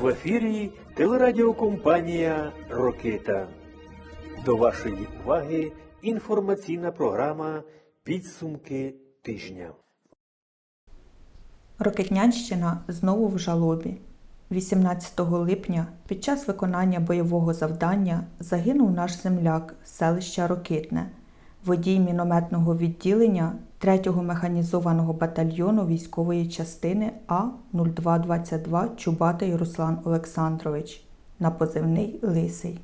В ефірі телерадіокомпанія Рокита. До вашої уваги інформаційна програма Підсумки тижня. Рокетнянщина знову в жалобі. 18 липня під час виконання бойового завдання загинув наш земляк з селища Рокитне, водій мінометного відділення 3-го механізованого батальйону військової частини А-0222 Чубатий Руслан Олександрович на позивний Лисий.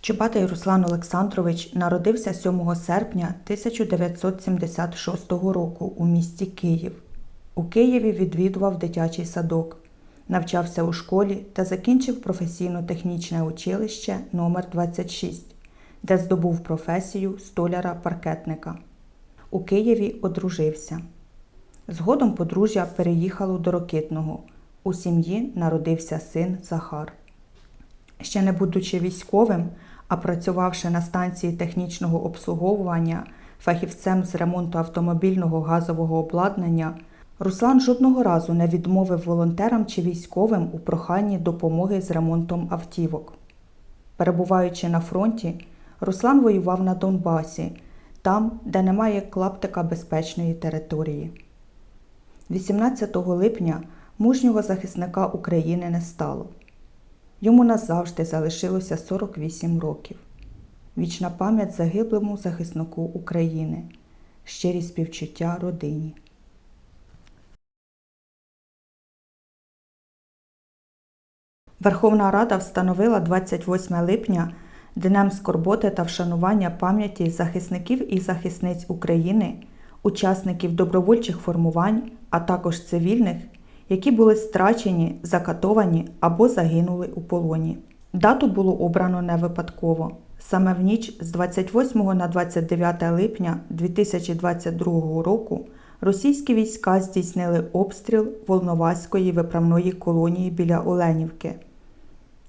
Чубатий Руслан Олександрович народився 7 серпня 1976 року у місті Київ. У Києві відвідував дитячий садок, навчався у школі та закінчив професійно-технічне училище номер 26 де здобув професію столяра-паркетника. У Києві одружився. Згодом подружжя переїхало до Рокитного. У сім'ї народився син Захар. Ще не будучи військовим, а працювавши на станції технічного обслуговування фахівцем з ремонту автомобільного газового обладнання, Руслан жодного разу не відмовив волонтерам чи військовим у проханні допомоги з ремонтом автівок. Перебуваючи на фронті, Руслан воював на Донбасі, там, де немає клаптика безпечної території. 18 липня мужнього захисника України не стало. Йому назавжди залишилося 48 років. Вічна пам'ять загиблому захиснику України, щирі співчуття родині. Верховна Рада встановила 28 липня Днем скорботи та вшанування пам'яті захисників і захисниць України, учасників добровольчих формувань, а також цивільних, які були страчені, закатовані або загинули у полоні. Дату було обрано не випадково. Саме в ніч з 28 на 29 липня 2022 року російські війська здійснили обстріл Волноваської виправної колонії біля Оленівки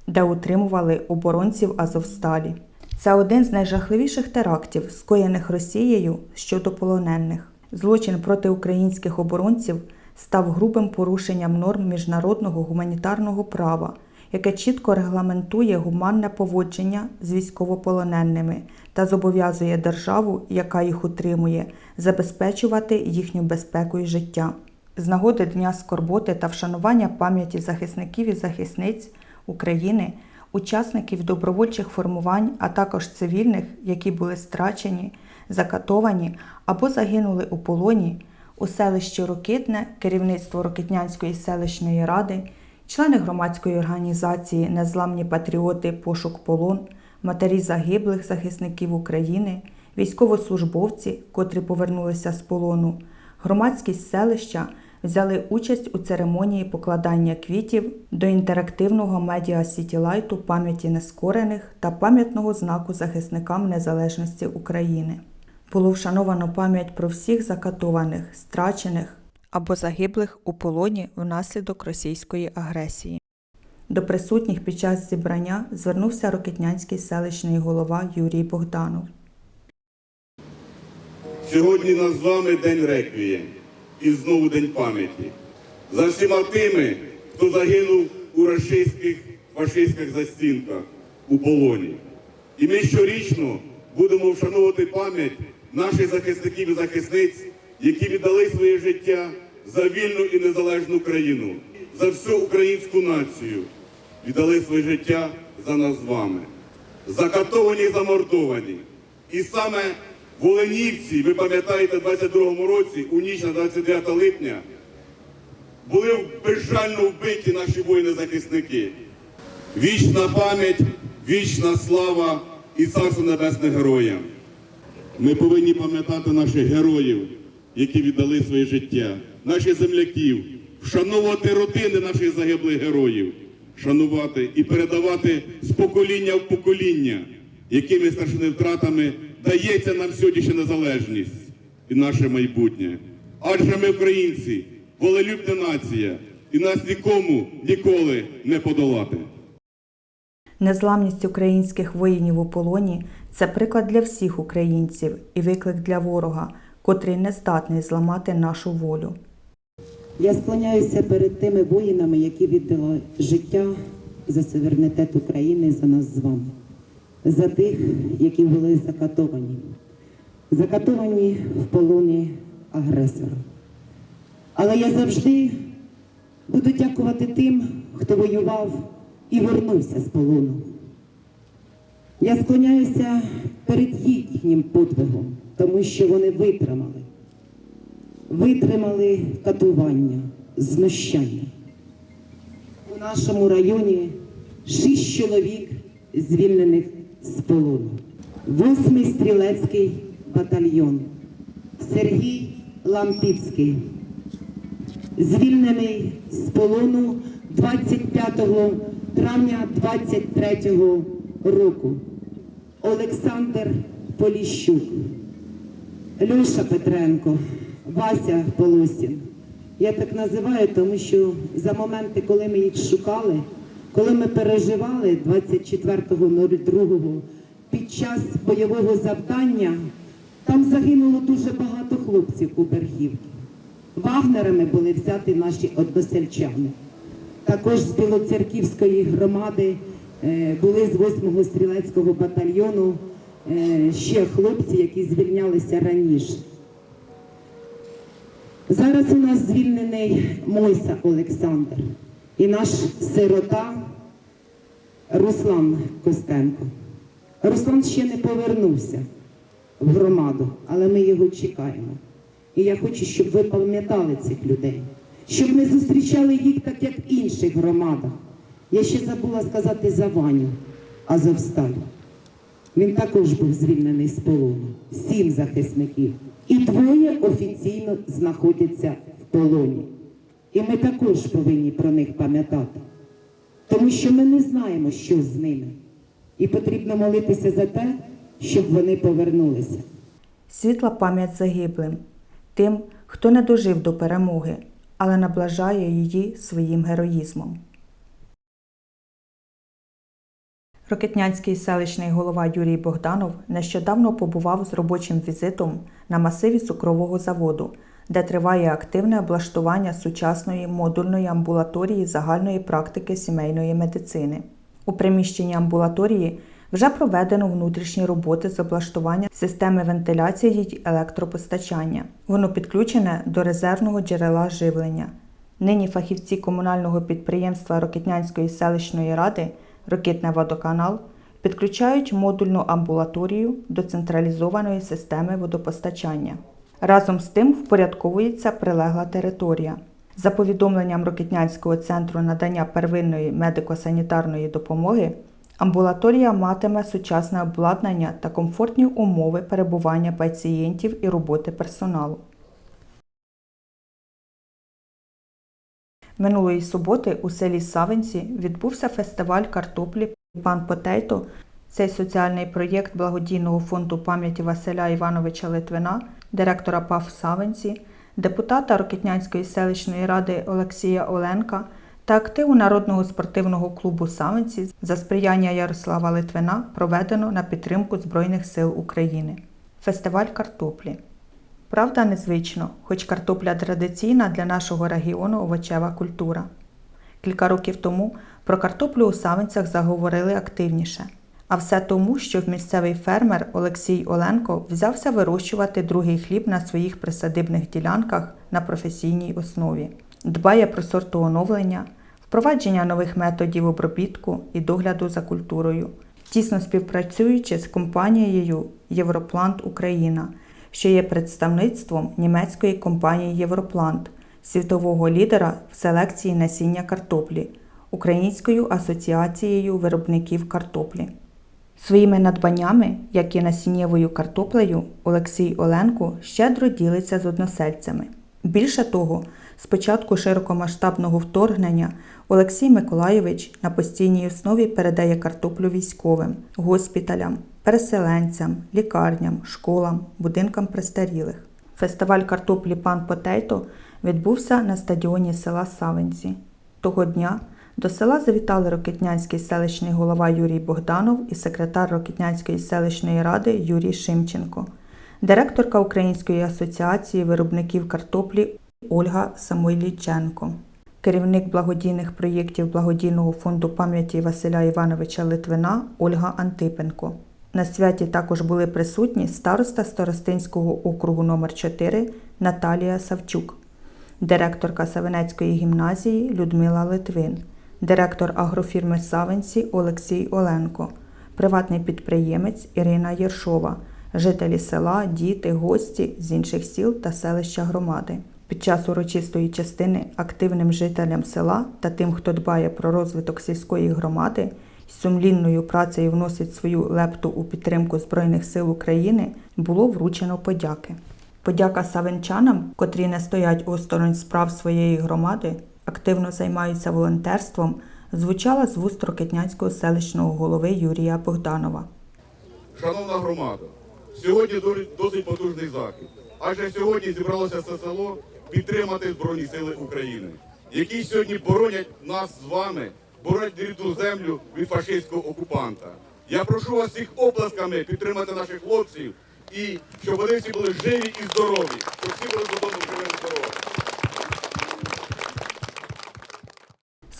де утримували оборонців Азовсталі. Це один з найжахливіших терактів, скоєних Росією щодо полонених. Злочин проти українських оборонців став грубим порушенням норм міжнародного гуманітарного права, яке чітко регламентує гуманне поводження з військовополоненими та зобов'язує державу, яка їх утримує, забезпечувати їхню безпеку і життя. З нагоди Дня скорботи та вшанування пам'яті захисників і захисниць України, учасників добровольчих формувань, а також цивільних, які були страчені, закатовані або загинули у полоні, у селищі Рокитне, керівництво Рокитнянської селищної ради, члени громадської організації Незламні патріоти Пошук полон, матері загиблих захисників України, військовослужбовці, котрі повернулися з полону, громадськість селища взяли участь у церемонії покладання квітів до інтерактивного медіа Сітілайту пам'яті нескорених та пам'ятного знаку захисникам незалежності України. Було вшановано пам'ять про всіх закатованих, страчених або загиблих у полоні внаслідок російської агресії. До присутніх під час зібрання звернувся Рокетнянський селищний голова Юрій Богданов. Сьогодні нас з вами день реквієм і знову день пам'яті за всіма тими, хто загинув у рашистських фашистських застінках у полоні. І ми щорічно будемо вшановувати пам'ять наших захисників і захисниць, які віддали своє життя за вільну і незалежну країну, за всю українську націю, віддали своє життя за нас з вами. Закатовані замордовані. І саме в Оленівці, ви пам'ятаєте, в 22-му році, у ніч на 29 липня, були безжально вбиті наші воїни-захисники. Вічна пам'ять, вічна слава і царство небесних героям. Ми повинні пам'ятати наших героїв, які віддали своє життя, наших земляків, вшановувати родини наших загиблих героїв, шанувати і передавати з покоління в покоління, якими страшними втратами дається нам сьогодні незалежність і наше майбутнє. Адже ми українці, волелюбна нація, і нас нікому ніколи не подолати. Незламність українських воїнів у полоні це приклад для всіх українців і виклик для ворога, котрий не здатний зламати нашу волю. Я склоняюся перед тими воїнами, які віддали життя за суверенітет України, за нас з вами, за тих, які були закатовані, закатовані в полоні агресора. Але я завжди буду дякувати тим, хто воював і вернувся з полону. Я склоняюся перед їхнім подвигом, тому що вони витримали. Витримали катування, знущання. У нашому районі шість чоловік звільнених з полону. Восьмий стрілецький батальйон. Сергій Лампіцький. Звільнений з полону 25 травня 23 року. Олександр Поліщук. Льоша Петренко, Вася Полосін. Я так називаю, тому що за моменти, коли ми їх шукали, коли ми переживали 24.02 під час бойового завдання, там загинуло дуже багато хлопців у Берхівці. Вагнерами були взяті наші односельчани. Також з Білоцерківської громади е, були з 8-го стрілецького батальйону е, ще хлопці, які звільнялися раніше. Зараз у нас звільнений Мойса Олександр і наш сирота Руслан Костенко. Руслан ще не повернувся в громаду, але ми його чекаємо. І я хочу, щоб ви пам'ятали цих людей, щоб не зустрічали їх так, як в інших громадах. Я ще забула сказати за Ваню Азовсталь. Він також був звільнений з полону. Сім захисників. І двоє офіційно знаходяться в полоні. І ми також повинні про них пам'ятати. Тому що ми не знаємо, що з ними. І потрібно молитися за те, щоб вони повернулися. Світла пам'ять загиблим, тим, хто не дожив до перемоги, але наближає її своїм героїзмом. Рокетнянський селищний голова Юрій Богданов нещодавно побував з робочим візитом на масиві цукрового заводу, де триває активне облаштування сучасної модульної амбулаторії загальної практики сімейної медицини. У приміщенні амбулаторії вже проведено внутрішні роботи з облаштування системи вентиляції й електропостачання. Воно підключене до резервного джерела живлення. Нині фахівці комунального підприємства Рокетнянської селищної ради Рокитне водоканал підключають модульну амбулаторію до централізованої системи водопостачання. Разом з тим впорядковується прилегла територія. За повідомленням Рокетнянського центру надання первинної медико-санітарної допомоги, амбулаторія матиме сучасне обладнання та комфортні умови перебування пацієнтів і роботи персоналу. Минулої суботи у селі Савинці відбувся фестиваль картоплі Пан Потейто. Цей соціальний проєкт благодійного фонду пам'яті Василя Івановича Литвина, директора ПАФ Савинці, депутата Рокетнянської селищної ради Олексія Оленка та активу Народного спортивного клубу Савинці за сприяння Ярослава Литвина проведено на підтримку Збройних сил України. Фестиваль картоплі. Правда, незвично, хоч картопля традиційна для нашого регіону овочева культура. Кілька років тому про картоплю у Савинцях заговорили активніше. А все тому, що місцевий фермер Олексій Оленко взявся вирощувати другий хліб на своїх присадибних ділянках на професійній основі, дбає про сортооновлення, впровадження нових методів обробітку і догляду за культурою, тісно співпрацюючи з компанією Європлант Україна, що є представництвом німецької компанії Європлант, світового лідера в селекції насіння картоплі, Українською асоціацією виробників картоплі. Своїми надбаннями, як і насіннєвою картоплею, Олексій Оленко щедро ділиться з односельцями. Більше того, з початку широкомасштабного вторгнення Олексій Миколайович на постійній основі передає картоплю військовим, госпіталям, переселенцям, лікарням, школам, будинкам престарілих. Фестиваль картоплі Пан Потейто відбувся на стадіоні села Савинці. Того дня до села завітали Рокетнянський селищний голова Юрій Богданов і секретар Рокетнянської селищної ради Юрій Шимченко, директорка Української асоціації виробників картоплі Ольга Самойліченко. керівник благодійних проєктів благодійного фонду пам'яті Василя Івановича Литвина Ольга Антипенко. На святі також були присутні староста Старостинського округу номер 4 Наталія Савчук, директорка Савинецької гімназії Людмила Литвин, директор агрофірми Савинці Олексій Оленко, приватний підприємець Ірина Єршова, жителі села, діти, гості з інших сіл та селища громади. Під час урочистої частини активним жителям села та тим, хто дбає про розвиток сільської громади, з сумлінною працею вносить свою лепту у підтримку Збройних сил України, було вручено подяки. Подяка савинчанам, котрі не стоять осторонь справ своєї громади, активно займаються волонтерством, звучала з вуст Рокетнянського селищного голови Юрія Богданова. Шановна громада, сьогодні досить потужний захід. Адже сьогодні зібралося все село підтримати Збройні Сили України, які сьогодні боронять нас з вами, боронять рідну землю від фашистського окупанта. Я прошу вас всіх оплесками підтримати наших хлопців і щоб вони всі були живі і здорові, щоб всі були додому живими і здорові.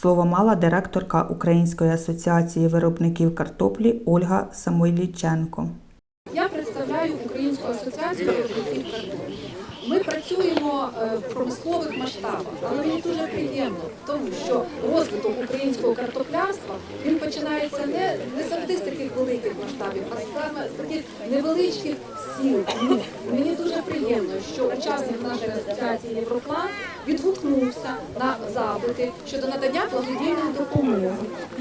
Слово мала директорка Української асоціації виробників картоплі Ольга Самойліченко. Я представляю Українську асоціацію виробників. Ми працюємо е, в промислових масштабах, але мені дуже приємно, тому що розвиток українського картоплярства він починається не, не завжди з таких великих масштабів, а саме з таких невеличких сіл. Мені дуже приємно, що учасник нашої асоціації Європлан відгукнувся на запити щодо надання благодійної допомоги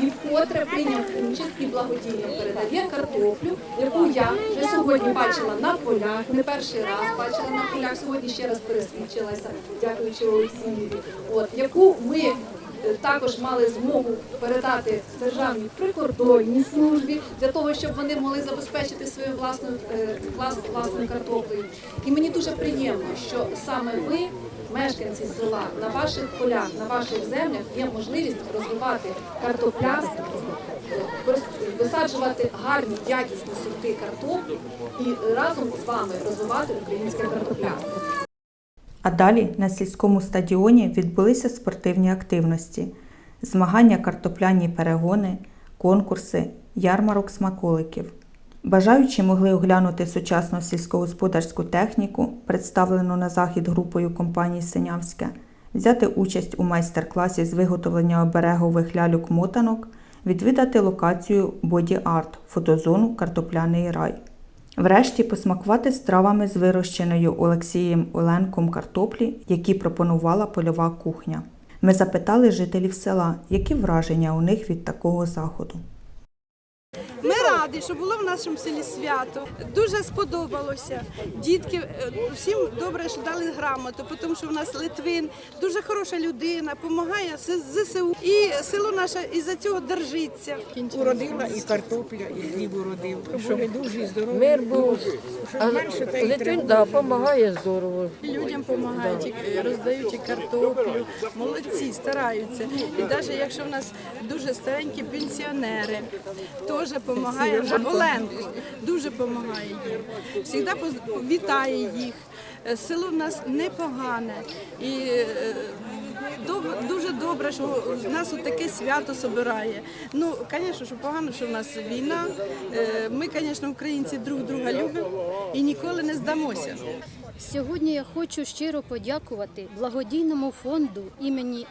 і вкотре прийняв участь і благодійно передає картоплю, яку я вже сьогодні бачила на полях, не перший раз бачила на полях. Сьогодні ще раз пересвідчилася, дякуючи Олексієві. От яку ми е, також мали змогу передати державній прикордонній службі для того, щоб вони могли забезпечити свою власну е, влас- власною картоплею. І мені дуже приємно, що саме ви, мешканці села, на ваших полях, на ваших землях є можливість розвивати картоплярство, е, висаджувати гарні якісні сорти картоплі і разом з вами розвивати українське картоплярство. А далі на сільському стадіоні відбулися спортивні активності: змагання картопляні перегони, конкурси, ярмарок смаколиків. Бажаючі могли оглянути сучасну сільськогосподарську техніку, представлену на захід групою компанії Синявське, взяти участь у майстер-класі з виготовлення оберегових ляльок-мотанок, відвідати локацію Body Art, фотозону Картопляний рай. Врешті посмакувати стравами з вирощеною Олексієм Оленком картоплі, які пропонувала польова кухня. Ми запитали жителів села, які враження у них від такого заходу. Ми раді, що було в нашому селі свято. Дуже сподобалося. Дітки е, всім добре, що дали грамоту, тому що в нас Литвин дуже хороша людина, допомагає ЗСУ. І село наше із-за цього держиться. Уродила і картопля, і хліб уродив. Щоб дуже здорові. Мир був. Литвин треба. да, допомагає здорово. Людям допомагають, і роздають і картоплю. Молодці, стараються. І навіть якщо в нас дуже старенькі пенсіонери, теж допомагає вже дуже допомагає їм. Завжди поз- вітає їх. Е, Село в нас непогане. І е, дуже добре, що нас от таке свято собирає. Ну, звісно, що погано, що в нас війна. Е, Ми, звісно, українці друг друга любимо і ніколи не здамося. Сьогодні я хочу щиро подякувати благодійному фонду імені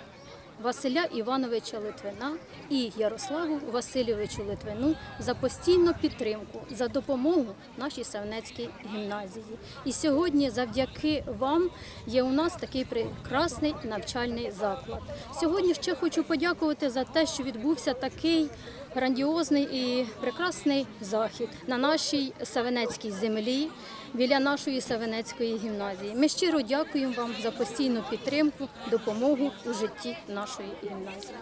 Василя Івановича Литвина і Ярославу Васильовичу Литвину за постійну підтримку, за допомогу нашій Савнецькій гімназії. І сьогодні, завдяки вам, є у нас такий прекрасний навчальний заклад. Сьогодні ще хочу подякувати за те, що відбувся такий грандіозний і прекрасний захід на нашій Савенецькій землі біля нашої Савенецької гімназії. Ми щиро дякуємо вам за постійну підтримку, допомогу у житті нашої гімназії.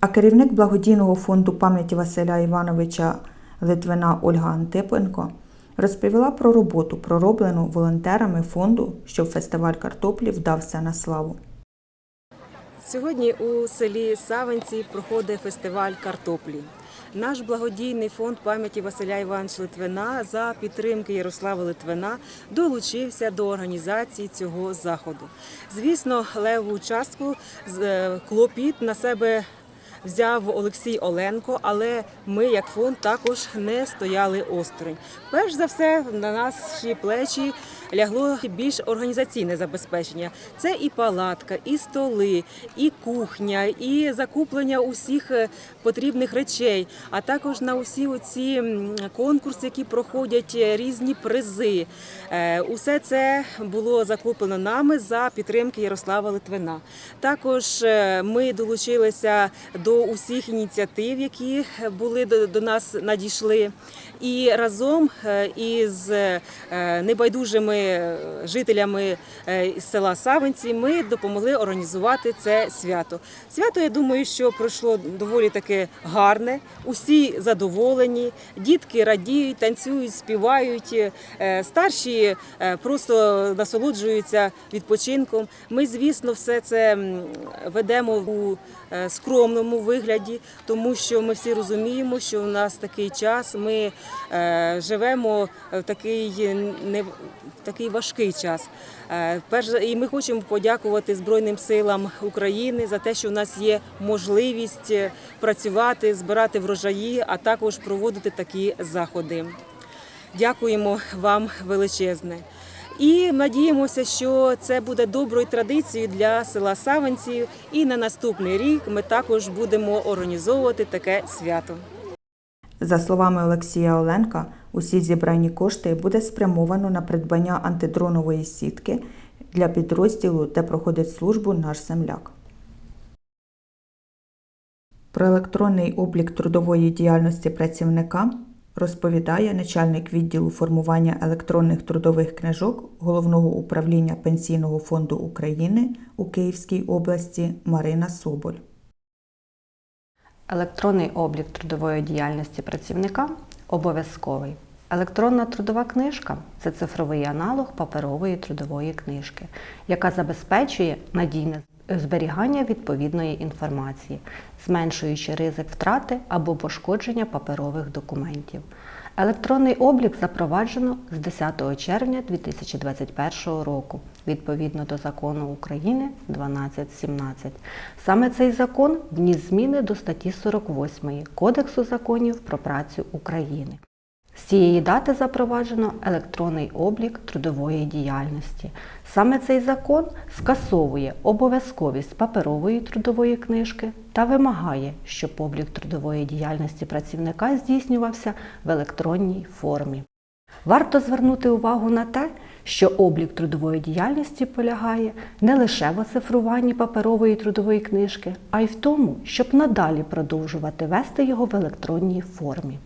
А керівник благодійного фонду пам'яті Василя Івановича Литвина Ольга Антипенко розповіла про роботу, пророблену волонтерами фонду, щоб фестиваль картоплі вдався на славу. Сьогодні у селі Савинці проходить фестиваль картоплі. Наш благодійний фонд пам'яті Василя Івановича Литвина за підтримки Ярослава Литвина долучився до організації цього заходу. Звісно, леву частку е, клопіт на себе взяв Олексій Оленко, але ми, як фонд, також не стояли осторонь. Перш за все, на наші плечі лягло більш організаційне забезпечення. Це і палатка, і столи, і кухня, і закуплення усіх е, потрібних речей, а також на усі оці конкурси, які проходять е, різні призи. Е, Усе це було закуплено нами за підтримки Ярослава Литвина. Також ми долучилися до усіх ініціатив, які були до, нас надійшли, і разом із небайдужими жителями е, села Савинці ми допомогли організувати це свято. Свято, я думаю, що пройшло доволі таки гарне. Усі задоволені, дітки радіють, танцюють, співають. е, Старші е, просто насолоджуються відпочинком. Ми, звісно, все це ведемо у скромному вигляді, тому що ми всі розуміємо, що у нас такий час. Ми живемо в такий не такий важкий час. Е, Перш і ми хочемо подякувати Збройним силам України за те, що у нас є можливість е, працювати, збирати врожаї, а також проводити такі заходи. Дякуємо вам величезне. І надіємося, що це буде доброю традицією для села Савинці. І на наступний рік ми також будемо організовувати таке свято. За словами Олексія Оленка, усі зібрані кошти буде спрямовано на придбання антидронової сітки для підрозділу, де проходить службу наш земляк. Про електронний облік трудової діяльності працівника розповідає начальник відділу формування електронних трудових книжок Головного управління Пенсійного фонду України у Київській області Марина Соболь. Електронний облік трудової діяльності працівника обов'язковий. Електронна трудова книжка це цифровий аналог паперової трудової книжки, яка забезпечує надійне зберігання відповідної інформації, зменшуючи ризик втрати або пошкодження паперових документів. Електронний облік запроваджено з 10 червня 2021 року відповідно до закону України 1217. Саме цей закон вніс зміни до статті 48 Кодексу законів про працю України. З цієї дати запроваджено електронний облік трудової діяльності. Саме цей закон скасовує обов'язковість паперової трудової книжки та вимагає, щоб облік трудової діяльності працівника здійснювався в електронній формі. Варто звернути увагу на те, що облік трудової діяльності полягає не лише в оцифруванні паперової трудової книжки, а й в тому, щоб надалі продовжувати вести його в електронній формі.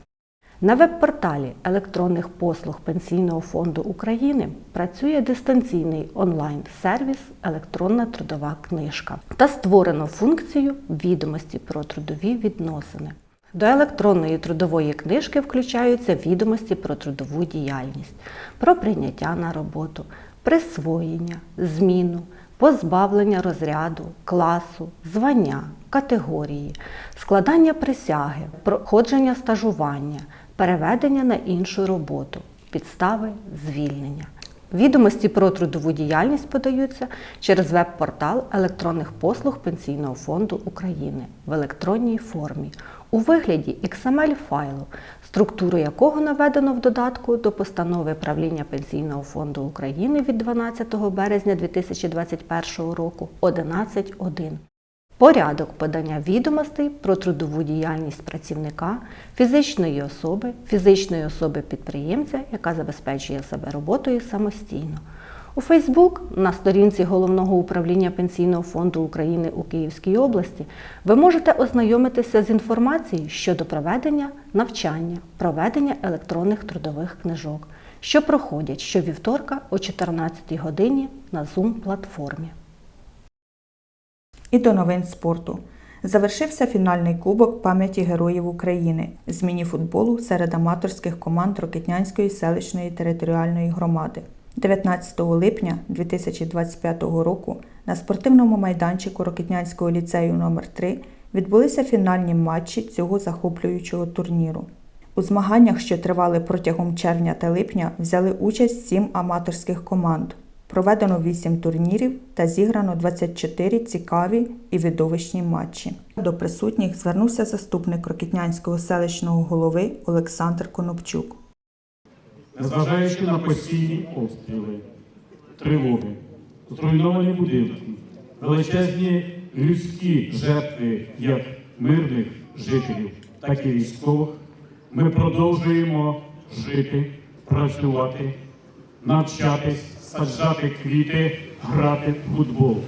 На веб-порталі електронних послуг Пенсійного фонду України працює дистанційний онлайн-сервіс Електронна трудова книжка та створено функцію відомості про трудові відносини. До електронної трудової книжки включаються відомості про трудову діяльність, про прийняття на роботу, присвоєння, зміну, позбавлення розряду, класу, звання, категорії, складання присяги, проходження стажування, переведення на іншу роботу, підстави звільнення. Відомості про трудову діяльність подаються через веб-портал електронних послуг Пенсійного фонду України в електронній формі у вигляді XML-файлу, структуру якого наведено в додатку до постанови правління Пенсійного фонду України від 12 березня 2021 року 11.1. Порядок подання відомостей про трудову діяльність працівника, фізичної особи, фізичної особи-підприємця, яка забезпечує себе роботою самостійно. У Фейсбук на сторінці Головного управління Пенсійного фонду України у Київській області ви можете ознайомитися з інформацією щодо проведення навчання, проведення електронних трудових книжок, що проходять щовівторка о 14 годині на Zoom-платформі. І до новин спорту. Завершився фінальний кубок пам'яті Героїв України з міні-футболу серед аматорських команд Рокетнянської селищної територіальної громади. 19 липня 2025 року на спортивному майданчику Рокетнянського ліцею номер 3 відбулися фінальні матчі цього захоплюючого турніру. У змаганнях, що тривали протягом червня та липня, взяли участь сім аматорських команд. Проведено 8 турнірів та зіграно 24 цікаві і видовищні матчі. До присутніх звернувся заступник Рокітнянського селищного голови Олександр Конопчук. Незважаючи на постійні обстріли, тривоги, зруйновані будинки, величезні людські жертви як мирних жителів, так і військових, ми продовжуємо жити, працювати, навчатись, саджати квіти, грати в футбол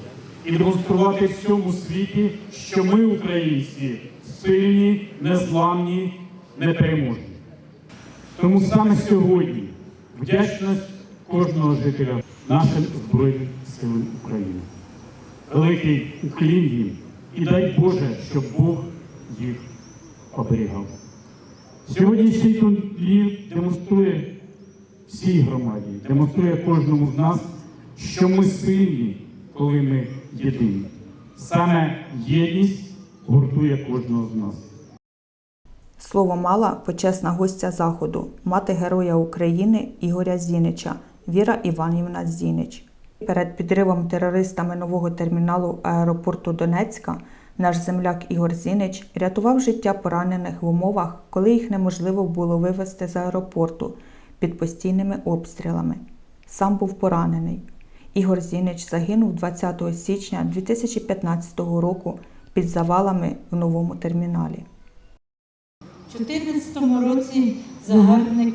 і демонструвати всьому світі, що ми, українці, сильні, незламні, непереможні. Тому саме сьогодні вдячність кожного жителя нашим Збройним силам України. Великий уклін їм і дай Боже, щоб Бог їх оберігав. Сьогоднішній турнір демонструє всій громаді, демонструє кожному з нас, що ми сильні, коли ми єдині. Саме єдність гуртує кожного з нас. Слово мала почесна гостя заходу, мати Героя України Ігоря Зінича Віра Іванівна Зінич. Перед підривом терористами нового терміналу аеропорту Донецька наш земляк Ігор Зінич рятував життя поранених в умовах, коли їх неможливо було вивезти з аеропорту під постійними обстрілами. Сам був поранений. Ігор Зінич загинув 20 січня 2015 року під завалами в новому терміналі. У 2014 році загарбник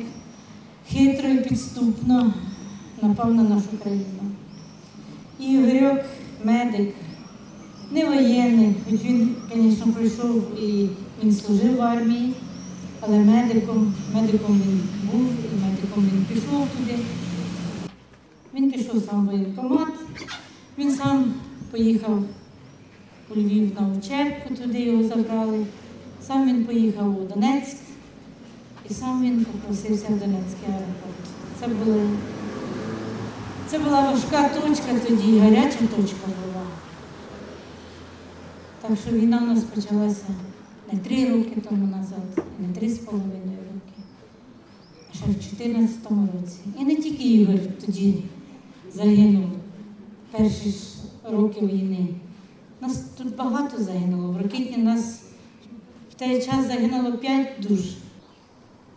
хитро і підступно напав на нашу країну. Ігорьок, медик, не воєнний, хоч він, звісно, пройшов і він служив в армії, але медиком, медиком він був, медиком він пішов туди. Він пішов сам в воєнкомат, він сам поїхав у Львів на учебку, туди його забрали. Сам він поїхав у Донецьк і сам він попросився в Донецький аеропорт. Це, були, це була важка точка тоді, гаряча точка була. Так що війна в нас почалася не три роки тому назад, не три з половиною ще в 2014 році. І не тільки Ігор тоді загинув перші ж роки війни. Нас тут багато загинуло. В Рокитні нас в той час загинуло п'ять душ.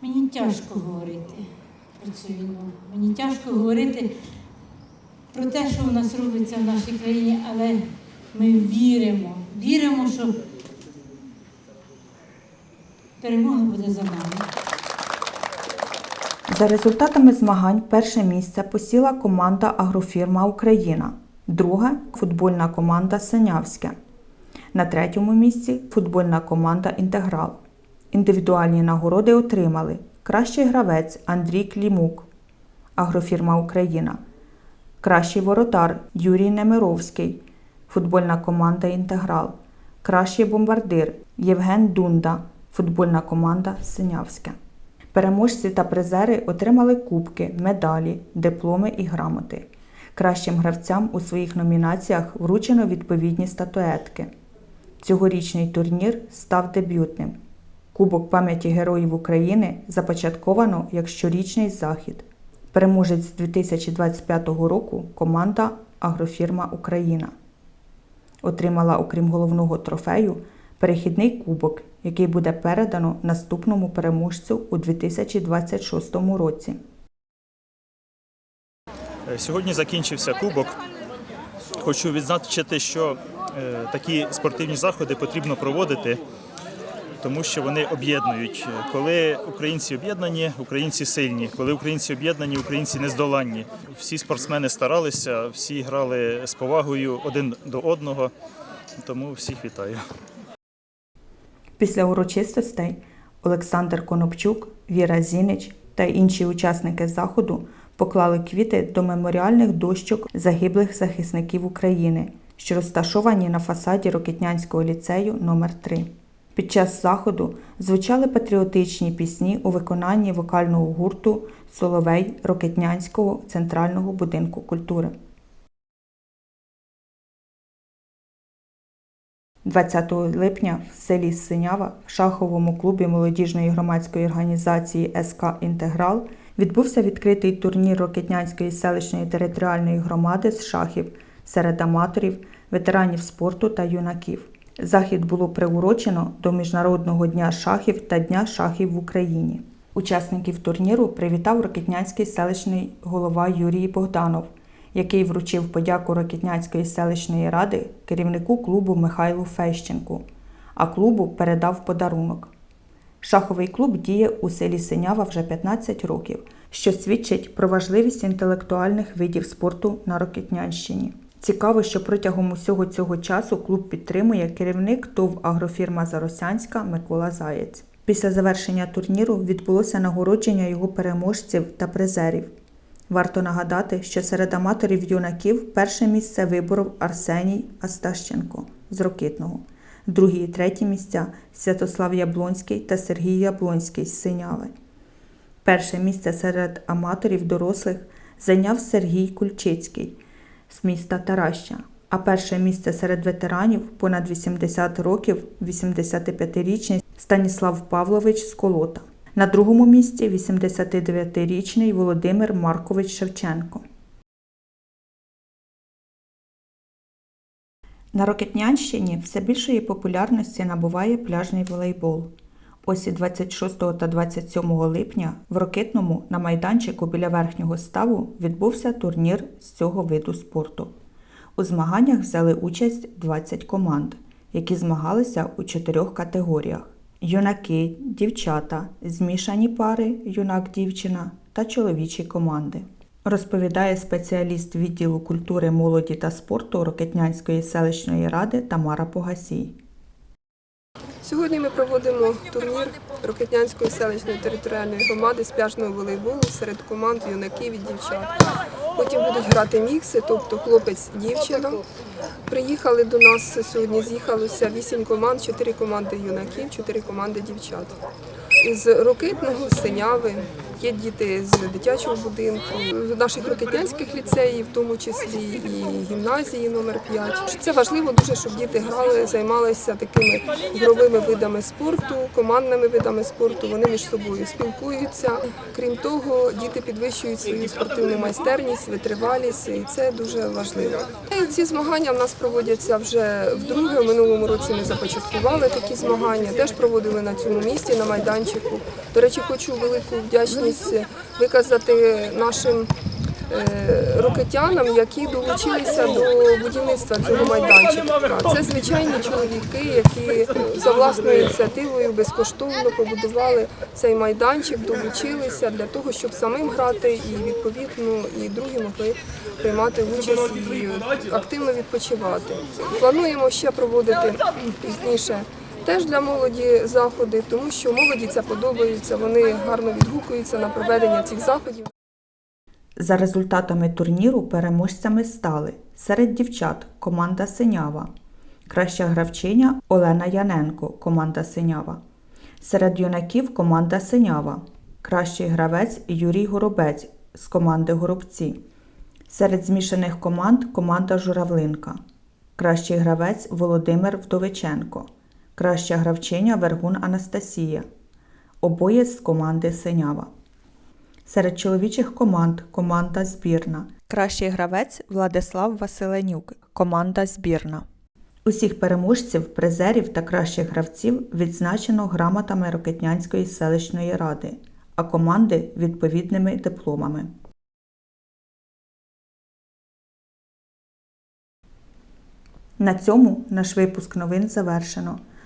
Мені тяжко говорити про цю війну. Мені тяжко говорити про те, що в нас робиться в нашій країні, але ми віримо, віримо, що перемога буде за нами. За результатами змагань перше місце посіла команда Агрофірма Україна, друге футбольна команда Синявське. На третьому місці футбольна команда Інтеграл. Індивідуальні нагороди отримали кращий гравець Андрій Клімук, Агрофірма Україна, кращий воротар Юрій Немировський, футбольна команда Інтеграл, кращий бомбардир Євген Дунда, футбольна команда Синявське. Переможці та призери отримали кубки, медалі, дипломи і грамоти. Кращим гравцям у своїх номінаціях вручено відповідні статуетки. Цьогорічний турнір став дебютним. Кубок пам'яті Героїв України започатковано як щорічний захід. Переможець 2025 року команда Агрофірма Україна. Отримала, окрім головного трофею, перехідний кубок, який буде передано наступному переможцю у 2026 році. Е, Сьогодні закінчився кубок. Хочу відзначити, що е, такі спортивні заходи потрібно проводити, тому що вони об'єднують. Коли українці об'єднані, українці сильні. Коли українці об'єднані, українці нездоланні. Всі спортсмени старалися, всі грали з повагою один до одного. Тому всіх вітаю. Після урочистостей Олександр Конопчук, Віра Зінич та інші учасники заходу поклали квіти до меморіальних дощок загиблих захисників України, що розташовані на фасаді Рокітнянського ліцею номер 3 Під час заходу звучали патріотичні пісні у виконанні вокального гурту Соловей Рокетнянського центрального будинку культури. 20 липня в селі Синява в шаховому клубі молодіжної громадської організації СК Інтеграл відбувся відкритий турнір Рокетнянської селищної територіальної громади з шахів серед аматорів, ветеранів спорту та юнаків. Захід було приурочено до Міжнародного дня шахів та Дня шахів в Україні. Учасників турніру привітав Рокетнянський селищний голова Юрій Богданов, який вручив подяку Рокетнянської селищної ради керівнику клубу Михайлу Фещенку, а клубу передав подарунок. Шаховий клуб діє у селі Синява вже 15 років, що свідчить про важливість інтелектуальних видів спорту на Рокетнянщині. Цікаво, що протягом усього цього часу клуб підтримує керівник ТОВ агрофірма Заросянська Микола Заєць. Після завершення турніру відбулося нагородження його переможців та призерів. Варто нагадати, що серед аматорів юнаків перше місце виборов Арсеній Астащенко з Рокитного, другі і треті місця Святослав Яблонський та Сергій Яблонський з Синяви. Перше місце серед аматорів дорослих зайняв Сергій Кульчицький з міста Тараща, а перше місце серед ветеранів понад 80 років 85-річний Станіслав Павлович з Колота. На другому місці 89-річний Володимир Маркович Шевченко. На Рокетнянщині все більшої популярності набуває пляжний волейбол. Ось 26 та 27 липня в Рокитному на майданчику біля верхнього ставу відбувся турнір з цього виду спорту. У змаганнях взяли участь 20 команд, які змагалися у чотирьох категоріях: юнаки, дівчата, змішані пари, юнак-дівчина та чоловічі команди. Розповідає спеціаліст відділу культури, молоді та спорту Рокетнянської селищної ради Тамара Погасій. Сьогодні ми проводимо турнір Рокетнянської селищної територіальної громади з пляжного волейболу серед команд юнаків і дівчат. Потім будуть грати мікси, тобто хлопець-дівчина. Приїхали до нас сьогодні, з'їхалося вісім команд, чотири команди юнаків, чотири команди дівчат. Із Рокитного, Синяви, є діти з дитячого будинку, з наших рокетнянських ліцеїв, в тому числі і гімназії номер 5. Це важливо дуже, щоб діти грали, займалися такими ігровими видами спорту, командними видами спорту. Вони між собою спілкуються. Крім того, діти підвищують свою спортивну майстерність, витривалість, і це дуже важливо. Ці змагання в нас проводяться вже вдруге. В минулому році ми започаткували такі змагання, теж проводили на цьому місці, на майданчику. До речі, хочу велику вдячність виказати нашим е, рокетянам, які долучилися до будівництва цього майданчика. Це звичайні чоловіки, які за власною ініціативою безкоштовно побудували цей майданчик, долучилися для того, щоб самим грати і відповідно і другі могли приймати участь і активно відпочивати. Плануємо ще проводити пізніше. Теж для молоді заходи, тому що молоді це подобається, вони гарно відгукуються на проведення цих заходів. За результатами турніру переможцями стали серед дівчат команда Синява, краща гравчиня Олена Яненко, команда Синява, серед юнаків команда Синява, кращий гравець Юрій Горобець з команди Горобці, серед змішаних команд команда Журавлинка, кращий гравець Володимир Вдовиченко, краща гравчиня Вергун Анастасія, обоє з команди Синява. Серед чоловічих команд команда збірна. Кращий гравець Владислав Василенюк, команда збірна. Усіх переможців, призерів та кращих гравців відзначено грамотами Рокетнянської селищної ради, а команди відповідними дипломами. На цьому наш випуск новин завершено.